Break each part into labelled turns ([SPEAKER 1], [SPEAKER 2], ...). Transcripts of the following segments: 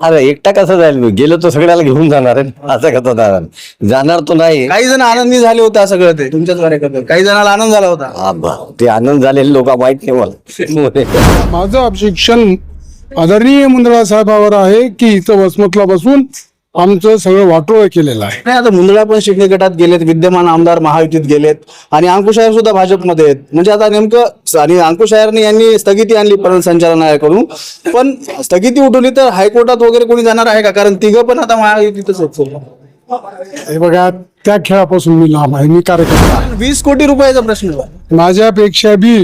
[SPEAKER 1] अरे एकटा कसं जाईल? मी गेलो तर सगळ्याला घेऊन जाणार आहे. असं कसं जाणार जाणार तो नाही.
[SPEAKER 2] काही जण आनंदी झाले होते सगळं ते तुमच्याच कार्यकर्ते. काही जणांना आनंद झाला होता.
[SPEAKER 1] हा, ब- ते आनंद झालेले लोक माहीत नाही मला.
[SPEAKER 3] माझं ऑब्जेक्शन आदरणीय मुंदळा साहेबावर आहे की इथं वसमतला बसून आमचं सगळं वाटोळ केलेलं आहे.
[SPEAKER 2] नाही आता मुंदळा पण शिंदे गटात गेलेत विद्यमान आमदार महायुतीत गेलेत आणि अंकुश आयर सुद्धा भाजपमध्ये आहेत. म्हणजे आता नेमकं आणि अंकुश आयरने यांनी स्थगिती आणली परत संचालनालयाकडून पण स्थगिती उठवली तर हायकोर्टात वगैरे कोणी जाणार आहे का? कारण तिघं पण आता महायुतीतच आहेत
[SPEAKER 3] हे बघा त्या खेळापासून मी लांब आहे मी कार्यकर्ता.
[SPEAKER 2] वीस कोटी रुपयाचा प्रश्न.
[SPEAKER 3] माझ्यापेक्षा बी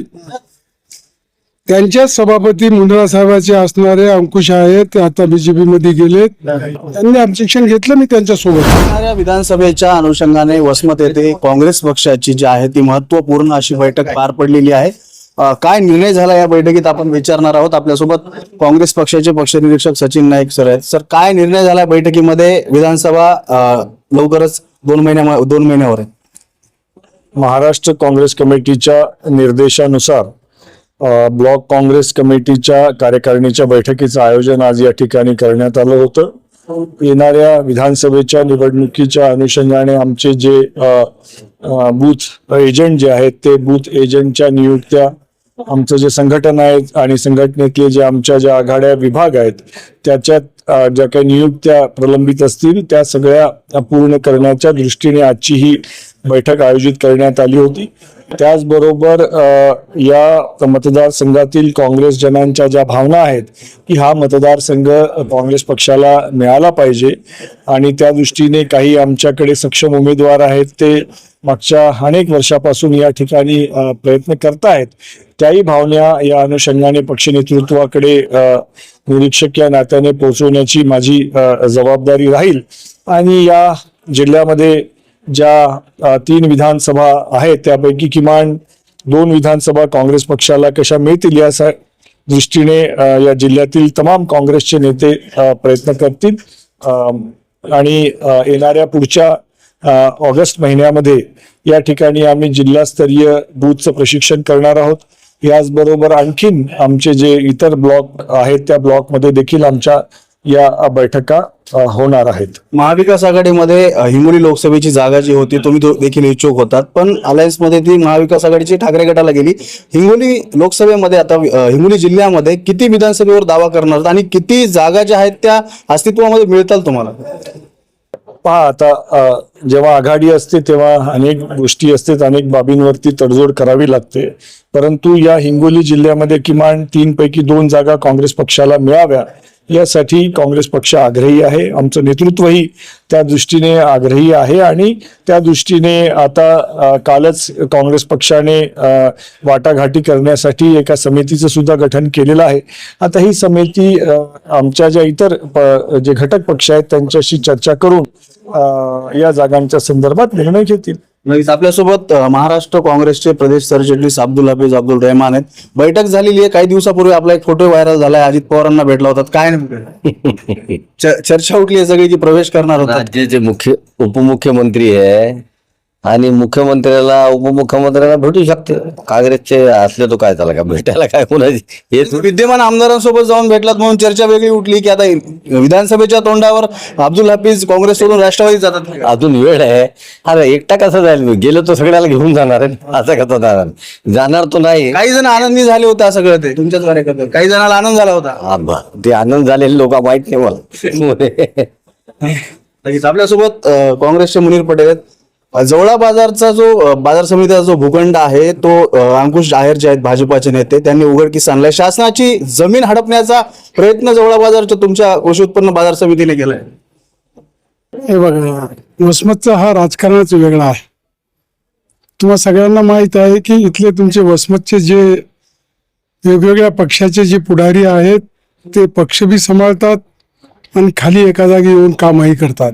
[SPEAKER 3] त्यांच्याच सभापती मुंदळा साहेबाचे असणारे अंकुश आहेत ते आता बीजेपी मध्ये गेलेत. त्यांनी ऑब्जेक्शन घेतलं मी त्यांच्यासोबत.
[SPEAKER 2] येणाऱ्या विधानसभेच्या अनुषंगाने वसमत येथे काँग्रेस पक्षाची जी आहे ती महत्त्वपूर्ण अशी बैठक पार पडलेली आहे. काय निर्णय झाला या बैठकीत? आपण विचारणार आहोत. आपल्यासोबत काँग्रेस पक्षाचे पक्ष निरीक्षक सचिन नाईक सर आहेत. सर काय निर्णय झाला या बैठकीमध्ये? विधानसभा लवकरच दोन महिन्या दोन महिन्यावर आहे.
[SPEAKER 4] महाराष्ट्र काँग्रेस कमिटीच्या निर्देशानुसार ब्लॉक काँग्रेस कमिटीच्या कार्यकारिणीच्या बैठकीचं आयोजन आज या ठिकाणी करण्यात आलं होतं. येणाऱ्या विधानसभेच्या निवडणुकीच्या अनुषंगाने आमचे जे बूथ एजंट जे आहेत ते बूथ एजंटच्या नियुक्त्या आमचं जे संघटन आहे आणि संघटनेतले जे आमच्या ज्या आघाड्या विभाग आहेत त्याच्यात ज्या काही नियुक्त्या प्रलंबित असतील त्या सगळ्या पूर्ण करण्याच्या दृष्टीने आजची ही बैठक आयोजित करण्यात आली होती. त्याचबरोबर या मतदारसंघातील काँग्रेस जनांच्या ज्या भावना आहेत की हा मतदारसंघ काँग्रेस पक्षाला मिळाला पाहिजे. आणि त्या दृष्टीने काही आमच्याकडे सक्षम उमेदवार आहेत ते मागच्या अनेक वर्षापासून या ठिकाणी प्रयत्न करतायत. त्याही भावना या अनुषंगाने पक्ष नेतृत्वाकडे निरीक्षक या नात्याने पोहोचवण्याची माझी जबाबदारी राहील. आणि या जिल्ह्यामध्ये ज्या तीन विधानसभा आहेत त्यापैकी किमान दोन विधानसभा काँग्रेस पक्षाला कशा मिळतील या दृष्टीने या जिल्ह्यातील तमाम काँग्रेसचे नेते प्रयत्न करतील. आणि येणाऱ्या पुढच्या ऑगस्ट महिन्यामध्ये या ठिकाणी आम्ही जिल्हास्तरीय बूथचं प्रशिक्षण करणार आहोत. याचबरोबर आणखीन आमचे जे इतर ब्लॉक आहेत त्या ब्लॉकमध्ये देखील आमच्या या बैठका होणार आहेत.
[SPEAKER 2] महाविकास आघाडीमध्ये हिंगोली लोकसभेची जागा जी होती तुम्ही देखील इच्छुक होतात. पण अलायन्समध्ये ती महाविकास आघाडीची ठाकरे गटाला गेली. हिंगोली लोकसभेमध्ये आता हिंगोली जिल्ह्यामध्ये किती विधानसभेवर दावा करणार आणि किती जागा ज्या आहेत त्या अस्तित्वामध्ये मिळतात तुम्हाला?
[SPEAKER 4] पहा आता जेव्हा आघाडी असते तेव्हा अनेक गोष्टी असतात अनेक बाबींवरती तडजोड करावी लागते. परंतु या हिंगोली जिल्ह्यामध्ये किमान तीन पैकी दोन जागा काँग्रेस पक्षाला मिळाव्या. यासाठी काँग्रेस पक्ष आग्रही आहे. आमचं नेतृत्वही त्या दृष्टीने आग्रही आहे आणि त्या दृष्टीने आता कालच काँग्रेस पक्षाने वाटाघाटी करण्यासाठी एका समितीचं सुद्धा गठन केलेलं आहे. आता ही समिती आमच्या ज्या इतर प- जे घटक पक्ष आहेत त्यांच्याशी चर्चा करून या जागांच्या संदर्भात निर्णय घेतील.
[SPEAKER 2] नक्कीच आपल्यासोबत अ, महाराष्ट्र काँग्रेसचे प्रदेश सरचिटणीस अब्दुल हफीज अब्दुल रहमान आहेत. बैठक झालेली आहे. काही दिवसापूर्वी आपला एक फोटो व्हायरल झालाय. अजित पवारांना भेटला होता. काय नेमकं? च- चर्चा उठली आहे सगळी की प्रवेश करणार होता
[SPEAKER 1] राज्याचे मुख्य उपमुख्यमंत्री आहे. आणि मुख्यमंत्र्याला उपमुख्यमंत्र्याला भेटू शकते. काँग्रेसचे असले तो काय त्याला काय भेटायला काय कोणाची? हे
[SPEAKER 2] विद्यमान आमदारांसोबत जाऊन भेटलात म्हणून चर्चा वेगळी उठली की आता विधानसभेच्या तोंडावर अब्दुल हफीज काँग्रेस सोडून राष्ट्रवादी जातात.
[SPEAKER 1] अजून वेळ आहे. अरे एकटा कसं जाईल? गेलो तर सगळ्याला घेऊन जाणार आहे. असं कसं जाणार जाणार तो नाही.
[SPEAKER 2] काही जण आनंदी झाले होते सगळं ते तुमच्याच कार्यकर्ते काही जणांना आनंद झाला होता.
[SPEAKER 1] ते आनंद झालेले लोक माहीत नाही मला.
[SPEAKER 2] आपल्यासोबत काँग्रेसचे मुनीर पटेल आहेत. जवळा बाजारचा जो बाजार समितीचा जो भूखंड आहे तो अंकुश आहेर जे आहेत भाजपाचे नेते. त्यांनी उघडकीस आणलाय. शासनाची जमीन हडपण्याचा प्रयत्न जवळा बाजारच्या तुमच्या कृषी उत्पन्न बाजार समितीने केलाय.
[SPEAKER 3] हे बघा वसमतचा हा राजकारणाच वेगळा आहे. तुम्हा सगळ्यांना माहीत आहे की इथले तुमचे वसमतचे जे वेगवेगळ्या पक्षाचे जे पुढारी आहेत ते पक्ष बी सांभाळतात आणि खाली एका जागी येऊन कामही करतात.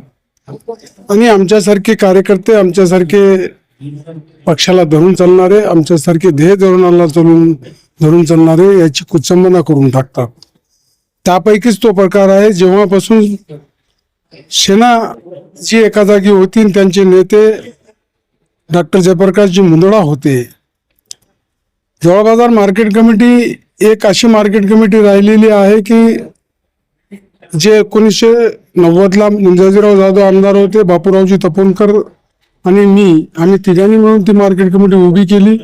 [SPEAKER 3] आणि आमच्यासारखे कार्यकर्ते आमच्यासारखे पक्षाला धरून चालणारे आमच्यासारखे ध्येय धोरणाला धरून धरून चालणारे याची कुचंबना करून टाकतात. त्यापैकीच तो प्रकार आहे जेव्हापासून सेना जी एका जागी होती त्यांचे नेते डॉक्टर जयप्रकाशजी मुंदडा होते. जवळ बाजार मार्केट कमिटी एक अशी मार्केट कमिटी राहिलेली आहे की जे एकोणीसशे नव्वदला मुंजाजीराव जाधव आमदार होते बापूरावजी तपोनकर आणि मी आम्ही तिघांनी मिळून ती मार्केट कमिटी उभी केली.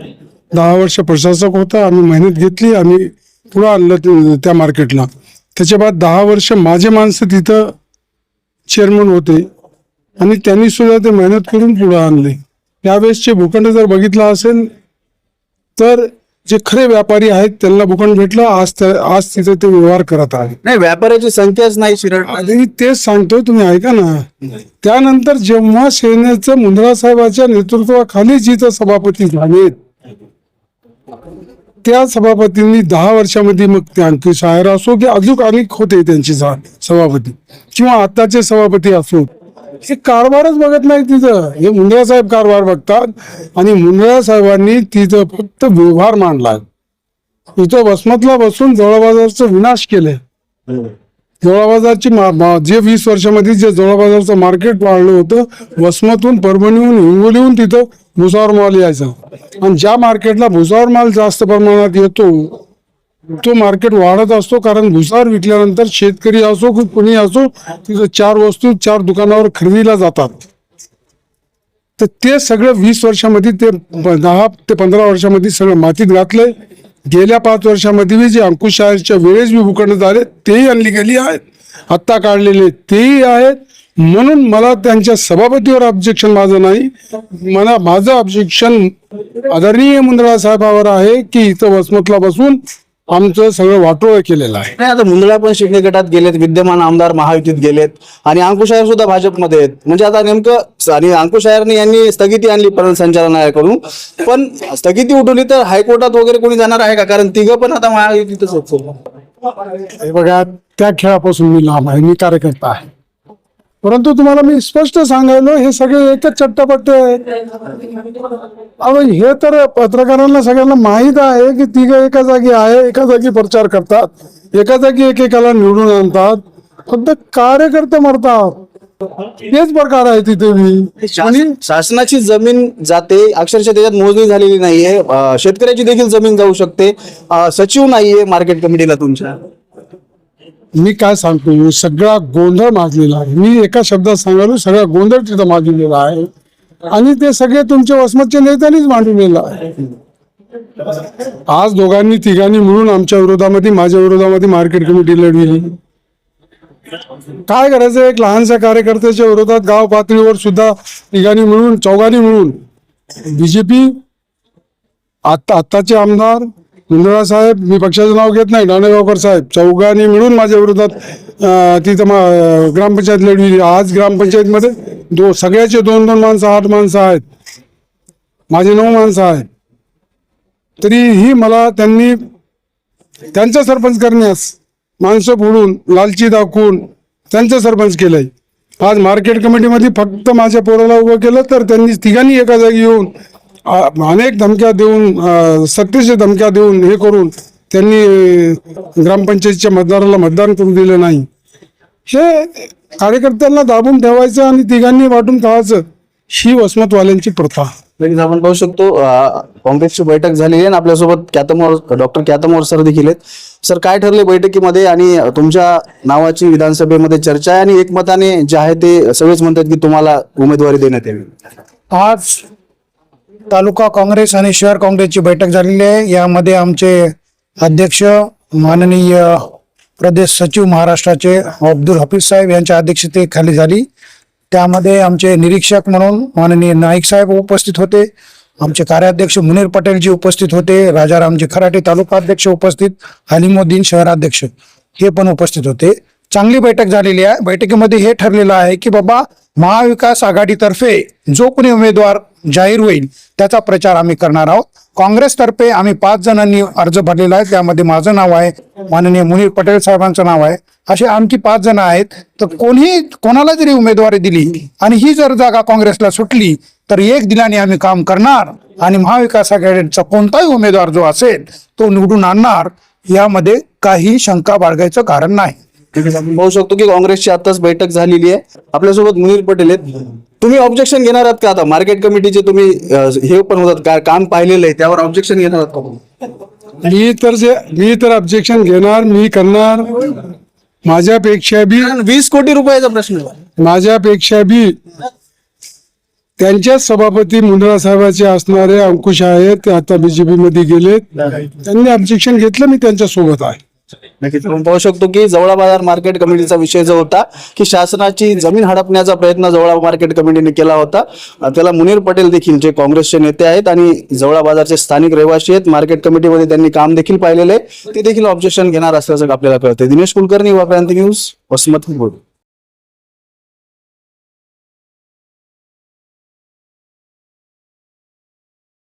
[SPEAKER 3] दहा वर्ष प्रशासक होता आम्ही मेहनत घेतली आम्ही पुढं आणलं त्या मार्केटला. त्याच्या बाद दहा वर्ष माझे माणसं तिथं चेअरमन होते आणि त्यांनी सुद्धा ते मेहनत करून पुढं आणले. त्यावेळेसचे भूखंड जर बघितला असेल तर जे खरे व्यापारी आहेत त्यांना भूखंड भेटलं आज आज तिथे ते व्यवहार करत आहे
[SPEAKER 2] नाही व्यापाऱ्याची संख्याच नाही शिरड
[SPEAKER 3] तेच सांगतोय तुम्ही ऐका ना. त्यानंतर जेव्हा सेनेचं मुंद्रा साहेबाच्या नेतृत्वाखाली जिथं सभापती झालेत त्या सभापतींनी दहा वर्षामध्ये मग ते आणखी शायर असो की अजून अनेक होते त्यांचे सभापती किंवा आताचे सभापती असो. हे कारभारच बघत नाही तिथं. हे मुंद्रा साहेब कारभार बघतात आणि मुंडळा साहेबांनी तिथं फक्त व्यवहार मांडला. इथं वसमतला बसून जवळबाजारचं विनाश केलंय. जवळा बाजारची जे वीस वर्षामध्ये जे जवळबाजारचं मार्केट वाढलं होतं वसमतून परभणीहून हिंगोलीहून तिथं भुसावर माल यायचा. आणि ज्या मार्केटला भुसावर माल जास्त प्रमाणात येतो तो मार्केट वाढत असतो कारण भुसार विकल्यानंतर शेतकरी असो की कुणी असो तिथं चार वस्तू चार दुकानावर खरेदीला जातात. तर ते सगळं वीस वर्षामध्ये ते दहा ते पंधरा वर्षामध्ये सगळं मातीत घातलंय. गेल्या पाच वर्षामध्ये बी जे अंकुशाच्या वेळेस बी भूखंड झाले तेही आणली गेली आहेत. आत्ता काढलेले तेही आहेत. म्हणून मला त्यांच्या सभापतीवर ऑब्जेक्शन माझं नाही. मला माझं ऑब्जेक्शन आदरणीय मुंद्रा साहेबावर आहे की इथं वसमतला बसून आमचं सगळं वाटोळं केलेलं आहे.
[SPEAKER 2] नाही आता मुंदळा पण शिंदे गटात गेलेत विद्यमान आमदार महायुतीत गेलेत आणि अंकुश आयर सुद्धा भाजपमध्ये आहेत. म्हणजे आता नेमकं आणि अंकुश आयरने यांनी स्थगिती आणली परत संचालनालयाकडून पण स्थगिती उठवली तर हायकोर्टात वगैरे कोणी जाणार आहे का? कारण तिघं पण आता महायुतीतच आहेत.
[SPEAKER 3] हे बघा त्या खेळापासून मी लांब आहे मी कार्यकर्ता आहे. परंतु तुम्हाला मी स्पष्ट सांगायलो हे सगळे एकच चट्टापट्टे अहो हे तर पत्रकारांना सगळ्यांना माहीत आहे की तिघ एका जागी आहे एका जागी प्रचार करतात एका जागी एकेकाला निवडून आणतात. फक्त कार्यकर्ते मरतात. तेच प्रकार आहे तिथे मी आणि
[SPEAKER 2] शासनाची जमीन जाते अक्षरशः त्याच्यात मोजणी झालेली नाहीये. शेतकऱ्याची देखील जमीन जाऊ शकते. सचिव नाहीये मार्केट कमिटीला तुमच्या.
[SPEAKER 3] मी काय सांगतो सगळा गोंधळ माजलेला आहे. मी एका शब्दात सांगालो सगळा गोंधळ तिथं माजलेला आहे. आणि ते सगळे तुमच्या वसमतच्या नेत्यांनीच मांडलेलं आहे. आज दोघांनी तिघांनी मिळून आमच्या विरोधामध्ये माझ्या विरोधामध्ये मार्केट कमिटी लढविली. काय करायचं एक लहानशा कार्यकर्त्याच्या विरोधात गाव पातळीवर सुद्धा तिघांनी मिळून चौघांनी मिळून बीजेपी आता आत्ताचे आमदार मुंदळा साहेब मी पक्षाचं नाव घेत नाही नाणेगावकर साहेब. चौघांनी मिळून माझ्या विरोधात तिथं मा- ग्रामपंचायत लढविली आज ग्रामपंचायतमध्ये दो सगळ्याचे दोन दोन माणसं आठ माणसं आहेत. माझे नऊ माणसं आहेत. तरीही मला त्यांनी त्यांचा सरपंच करण्यास माणसं फोडून लालची दाखवून त्यांचं सरपंच केलंय. आज मार्केट कमिटीमध्ये फक्त माझ्या पोराला उभं केलं तर त्यांनी तिघांनी एका जागी येऊन अनेक धमक्या देऊन अ, सत्तेच्या धमक्या देऊन हे करून त्यांनी ग्रामपंचायतीच्या मतदाराला मतदान करू दिलं नाही. हे कार्यकर्त्यांना दाबून ठेवायचं आणि तिघांनी वाटून खावायचं ही वसमतवाल्यांची प्रथा.
[SPEAKER 2] लगेच आपण पाहू शकतो काँग्रेसची बैठक झालेली आहे आणि आपल्यासोबत कॅतमोर डॉक्टर कॅतमोर सर देखील आहेत. सर काय ठरले बैठकीमध्ये आणि तुमच्या नावाची विधानसभेमध्ये चर्चा आहे आणि एकमताने जे आहे ते सगळेच म्हणतात की तुम्हाला उमेदवारी देण्यात यावी?
[SPEAKER 5] आज तालुका काँग्रेस आणि शहर काँग्रेसची बैठक झालेली आहे. यामध्ये आमचे अध्यक्ष माननीय प्रदेश सचिव महाराष्ट्राचे अब्दुल हफीज साहेब यांच्या अध्यक्षतेखाली झाली. त्यामध्ये आमचे निरीक्षक म्हणून माननीय नाईक साहेब उपस्थित होते. आमचे कार्याध्यक्ष मुनीर पटेलजी उपस्थित होते. राजारामजी खराटे तालुका अध्यक्ष उपस्थित. हलिमुद्दीन शहराध्यक्ष हे पण उपस्थित होते. चांगली बैठक झालेली आहे. बैठकीमध्ये हे ठरलेलं आहे की बाबा महाविकास आघाडीतर्फे जो कोणी उमेदवार जाहीर होईल त्याचा प्रचार आम्ही करणार आहोत. काँग्रेसतर्फे आम्ही पाच जणांनी अर्ज भरलेला आहे त्यामध्ये माझं नाव आहे माननीय मुनीर पटेल साहेबांचं नाव आहे. असे आमची पाच जण आहेत. तर कोणी कोणाला जरी उमेदवारी दिली आणि ही जर जागा काँग्रेसला सुटली तर एक दिलाने आम्ही काम करणार आणि महाविकास आघाडीचा कोणताही उमेदवार जो असेल तो निवडून आणणार. यामध्ये काही शंका बाळगायचं कारण नाही.
[SPEAKER 2] आपण पाहू शकतो की काँग्रेसची आताच बैठक झालेली आहे. आपल्यासोबत मुनीर पटेल आहेत. तुम्ही ऑब्जेक्शन घेणार आहात का आता? मार्केट कमिटीचे तुम्ही अं, हे पण होतात का? काम पाहिलेलं आहे त्यावर ऑब्जेक्शन घेणार आहात का
[SPEAKER 3] मी तर जे मी तर ऑब्जेक्शन घेणार मी करणार. माझ्यापेक्षा बी
[SPEAKER 2] वीस कोटी रुपयाचा प्रश्न आहे.
[SPEAKER 3] माझ्यापेक्षा बी त्यांच्याच सभापती मुंद्रा साहेबाचे असणारे अंकुश आहेत ते आता बीजेपी मध्ये गेलेत. त्यांनी ऑब्जेक्शन घेतलं मी त्यांच्यासोबत आहे.
[SPEAKER 2] नक्कीच आपण पाहू शकतो की जवळा बाजार मार्केट कमिटीचा विषय जो होता की शासनाची जमीन हडपण्याचा प्रयत्न जवळा मार्केट कमिटीने केला होता. त्याला मुनीर पटेल देखील जे काँग्रेसचे नेते आहेत आणि जवळा बाजारचे स्थानिक रहिवासी आहेत मार्केट कमिटीमध्ये त्यांनी काम देखील पाहिलेले आहे. ते देखील ऑब्जेक्शन घेणार असल्याचं आपल्याला कळतं दिनेश कुलकर्णी व क्रांती न्यूज वसमत बोलू